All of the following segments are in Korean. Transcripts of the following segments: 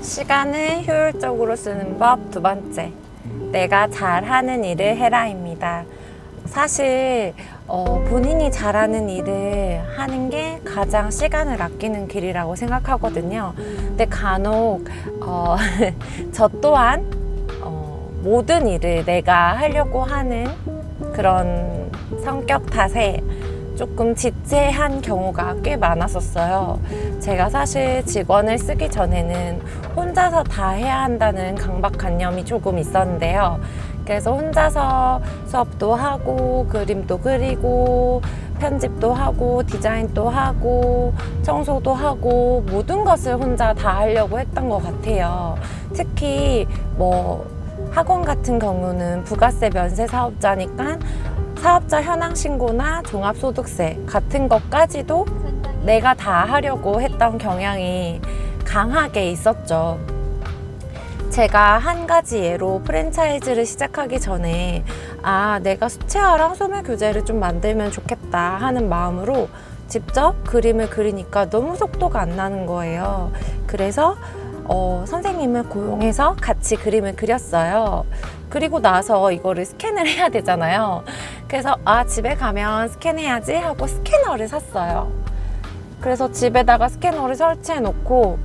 시간을 효율적으로 쓰는 법 두 번째. 내가 잘하는 일을 해라입니다. 사실 어, 본인이 잘하는 일을 하는 게 가장 시간을 아끼는 길이라고 생각하거든요. 근데 간혹 어, 저 또한 어, 모든 일을 내가 하려고 하는 그런 성격 탓에 조금 지체한 경우가 꽤 많았었어요. 제가 사실 직원을 쓰기 전에는 혼자서 다 해야 한다는 강박관념이 조금 있었는데요. 그래서 혼자서 수업도 하고, 그림도 그리고, 편집도 하고, 디자인도 하고, 청소도 하고, 모든 것을 혼자 다 하려고 했던 것 같아요. 특히 뭐 학원 같은 경우는 부가세 면세 사업자니까 사업자 현황 신고나 종합소득세 같은 것까지도 내가 다 하려고 했던 경향이 강하게 있었죠. 제가 한 가지 예로 프랜차이즈를 시작하기 전에 아, 내가 수채화랑 소매 교재를 좀 만들면 좋겠다 하는 마음으로 직접 그림을 그리니까 너무 속도가 안 나는 거예요. 그래서 어, 선생님을 고용해서 같이 그림을 그렸어요. 그리고 나서 이거를 스캔을 해야 되잖아요. 그래서 아, 집에 가면 스캔해야지 하고 스캐너를 샀어요. 그래서 집에다가 스캐너를 설치해 놓고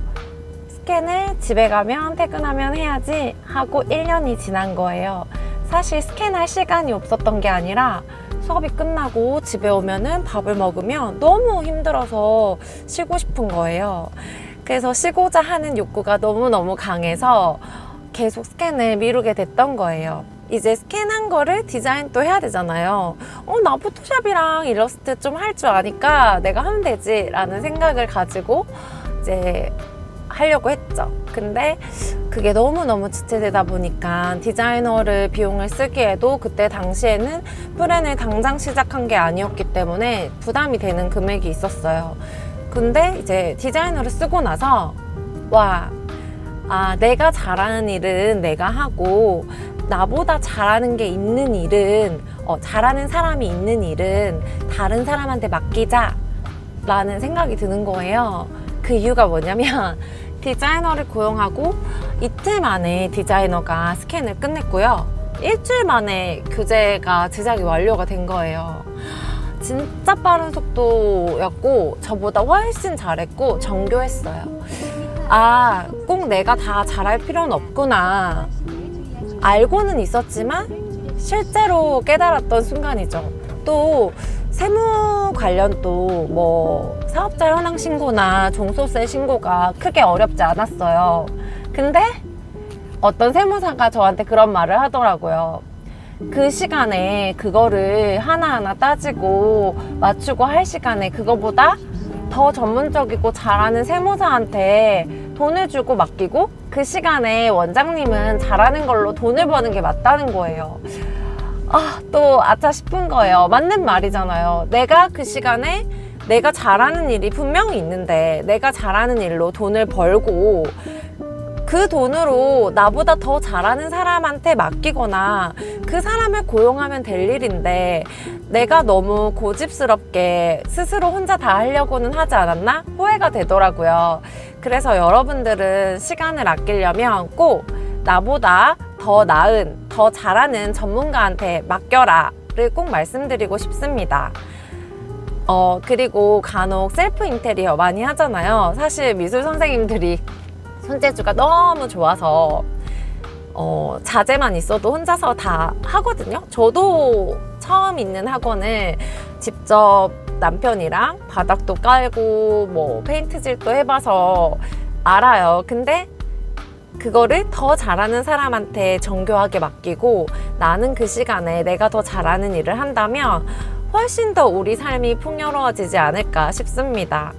스캔을 집에 가면 퇴근하면 해야지 하고 1년이 지난 거예요. 사실 스캔할 시간이 없었던 게 아니라 수업이 끝나고 집에 오면은 밥을 먹으면 너무 힘들어서 쉬고 싶은 거예요. 그래서 쉬고자 하는 욕구가 너무너무 강해서 계속 스캔을 미루게 됐던 거예요. 이제 스캔한 거를 디자인 또 해야 되잖아요. 어, 나 포토샵이랑 일러스트 좀 할 줄 아니까 내가 하면 되지 라는 생각을 가지고 이제 하려고 했죠. 근데 그게 너무너무 지체되다 보니까 디자이너를 비용을 쓰기에도 그때 당시에는 프렌을 당장 시작한 게 아니었기 때문에 부담이 되는 금액이 있었어요. 근데 이제 디자이너를 쓰고 나서 와, 아, 내가 잘하는 일은 내가 하고 나보다 잘하는 게 있는 일은 어, 잘하는 사람이 있는 일은 다른 사람한테 맡기자 라는 생각이 드는 거예요. 그 이유가 뭐냐면 디자이너를 고용하고 이틀 만에 디자이너가 스캔을 끝냈고요. 일주일 만에 교재가 제작이 완료가 된 거예요. 진짜 빠른 속도였고 저보다 훨씬 잘했고 정교했어요. 아, 꼭 내가 다 잘할 필요는 없구나. 알고는 있었지만 실제로 깨달았던 순간이죠. 또 세무 관련 또 뭐 사업자 현황 신고나 종소세 신고가 크게 어렵지 않았어요. 근데 어떤 세무사가 저한테 그런 말을 하더라고요. 그 시간에 그거를 하나하나 따지고 맞추고 할 시간에 그거보다 더 전문적이고 잘하는 세무사한테 돈을 주고 맡기고 그 시간에 원장님은 잘하는 걸로 돈을 버는 게 맞다는 거예요. 아, 또 아차 싶은 거예요. 맞는 말이잖아요. 내가 그 시간에 내가 잘하는 일이 분명히 있는데 내가 잘하는 일로 돈을 벌고 그 돈으로 나보다 더 잘하는 사람한테 맡기거나 그 사람을 고용하면 될 일인데 내가 너무 고집스럽게 스스로 혼자 다 하려고는 하지 않았나? 후회가 되더라고요. 그래서 여러분들은 시간을 아끼려면 꼭 나보다 더 나은, 더 잘하는 전문가한테 맡겨라를 꼭 말씀드리고 싶습니다. 어, 그리고 간혹 셀프 인테리어 많이 하잖아요. 사실 미술 선생님들이 손재주가 너무 좋아서 어, 자재만 있어도 혼자서 다 하거든요. 저도 처음 있는 학원을 직접 남편이랑 바닥도 깔고 뭐 페인트질도 해봐서 알아요. 근데 그거를 더 잘하는 사람한테 정교하게 맡기고 나는 그 시간에 내가 더 잘하는 일을 한다면 훨씬 더 우리 삶이 풍요로워지지 않을까 싶습니다.